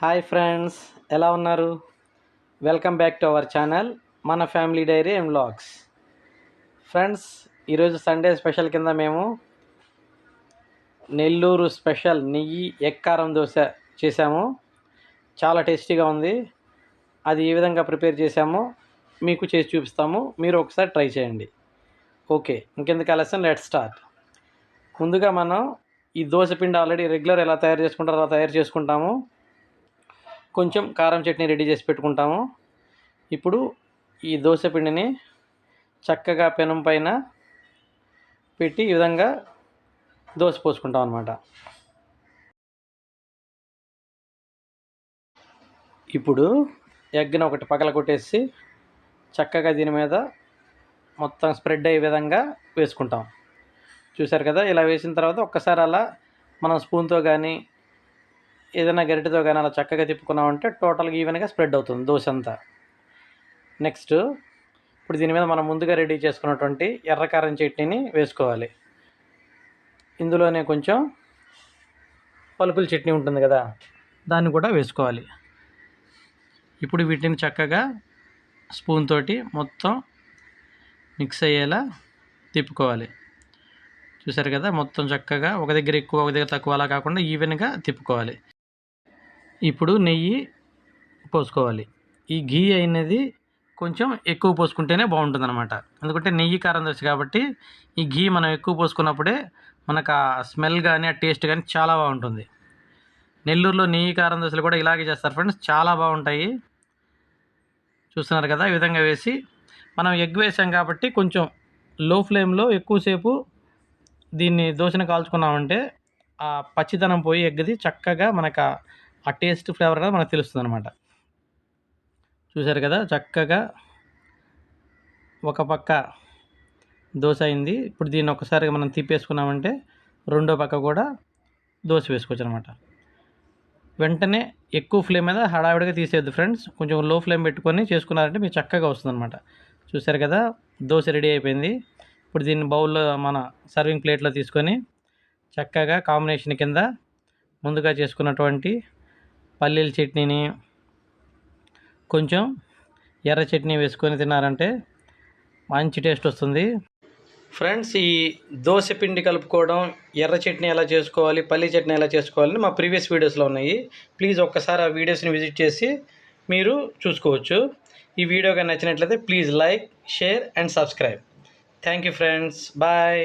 Hi friends ఎలా ఉన్నారు? Welcome back to our channel మన family diary and vlogs friends ఈరోజు సండే స్పెషల్ కింద మేము నెల్లూరు స్పెషల్ నెయ్యి ఎక్కారం దోశ చేశాము. చాలా టేస్టీగా ఉంది. అది ఏ విధంగా ప్రిపేర్ చేసామో మీకు చేసి చూపిస్తాము. మీరు ఒకసారి ట్రై చేయండి. ఓకే ఇంకెందుకు ఆలస్యం? Let start. ముందుగా మనం ఈ దోశ పిండి ఆల్రెడీ రెగ్యులర్ ఎలా తయారు చేసుకుంటారో అలా తయారు చేసుకుంటాము. కొంచెం కారం చట్నీ రెడీ చేసి పెట్టుకుంటాము. ఇప్పుడు ఈ దోశ పిండిని చక్కగా పెనం పైన పెట్టి ఈ విధంగా దోశ పోసుకుంటాం అన్నమాట. ఇప్పుడు ఎగ్ని ఒకటి పగల కొట్టేసి చక్కగా దీని మీద మొత్తం స్ప్రెడ్ అయ్యే విధంగా వేసుకుంటాం. చూసారు కదా? ఇలా వేసిన తర్వాత ఒక్కసారి అలా మనం స్పూన్తో కానీ ఏదైనా గరిటెతో కానీ అలా చక్కగా తిప్పుకున్నామంటే టోటల్గా ఈవెన్గా స్ప్రెడ్ అవుతుంది దోశ అంతా నెక్స్ట్ ఇప్పుడు దీని మీద మనం ముందుగా రెడీ చేసుకున్నటువంటి ఎర్రకారం చట్నీని వేసుకోవాలి. ఇందులోనే కొంచెం పలుపుల చట్నీ ఉంటుంది కదా దాన్ని కూడా వేసుకోవాలి. ఇప్పుడు వీటిని చక్కగా స్పూన్ తోటి మొత్తం మిక్స్ అయ్యేలా తిప్పుకోవాలి. చూసారు కదా మొత్తం చక్కగా ఒక దగ్గర ఎక్కువ ఒక దగ్గర తక్కువ అలా కాకుండా ఈవెన్గా తిప్పుకోవాలి. ఇప్పుడు నెయ్యి పోసుకోవాలి. ఈ ఘీ అనేది కొంచెం ఎక్కువ పోసుకుంటేనే బాగుంటుంది అనమాట ఎందుకంటే నెయ్యి కారం దోశ కాబట్టి ఈ ఘీ మనం ఎక్కువ పోసుకున్నప్పుడే మనకు ఆ స్మెల్ కానీ ఆ టేస్ట్ కానీ చాలా బాగుంటుంది. నెల్లూరులో నెయ్యి కారం దోశలు కూడా ఇలాగే చేస్తారు ఫ్రెండ్స్. చాలా బాగుంటాయి. చూస్తున్నారు కదా ఈ విధంగా వేసి మనం ఎగ్ వేసాం కాబట్టి కొంచెం లో ఫ్లేమ్లో ఎక్కువసేపు దీన్ని దోశను కాల్చుకున్నామంటే ఆ పచ్చిదనం పోయి ఎగ్గది చక్కగా మనకు ఆ టేస్ట్ ఫ్లేవర్ అనేది మనకు తెలుస్తుంది అనమాట చూసారు కదా చక్కగా ఒక పక్క దోశ అయింది. ఇప్పుడు దీన్ని ఒకసారిగా మనం తిప్పేసుకున్నామంటే రెండో పక్క కూడా దోశ వేసుకోవచ్చు అనమాట వెంటనే ఎక్కువ ఫ్లేమ్ మీద హడావిడిగా తీసేయద్దు ఫ్రెండ్స్. కొంచెం లో ఫ్లేమ్ పెట్టుకొని చేసుకున్నారంటే మీకు చక్కగా వస్తుంది అనమాట చూసారు కదా దోశ రెడీ అయిపోయింది. ఇప్పుడు దీన్ని బౌల్లో మన సర్వింగ్ ప్లేట్లో తీసుకొని చక్కగా కాంబినేషన్ కింద ముందుగా చేసుకున్నటువంటి పల్లీల చట్నీని కొంచెం ఎర్ర చట్నీ వేసుకొని తిన్నారంటే మంచి టేస్ట్ వస్తుంది. ఫ్రెండ్స్ ఈ దోశ పిండి కలుపుకోవడం ఎర్ర చట్నీ ఎలా చేసుకోవాలి పల్లి చట్నీ ఎలా చేసుకోవాలని మా ప్రీవియస్ వీడియోస్లో ఉన్నాయి. ప్లీజ్ ఒక్కసారి ఆ వీడియోస్ని విజిట్ చేసి మీరు చూసుకోవచ్చు. ఈ వీడియో కానీ నచ్చినట్లయితే please like share and subscribe. Thank you friends. Bye.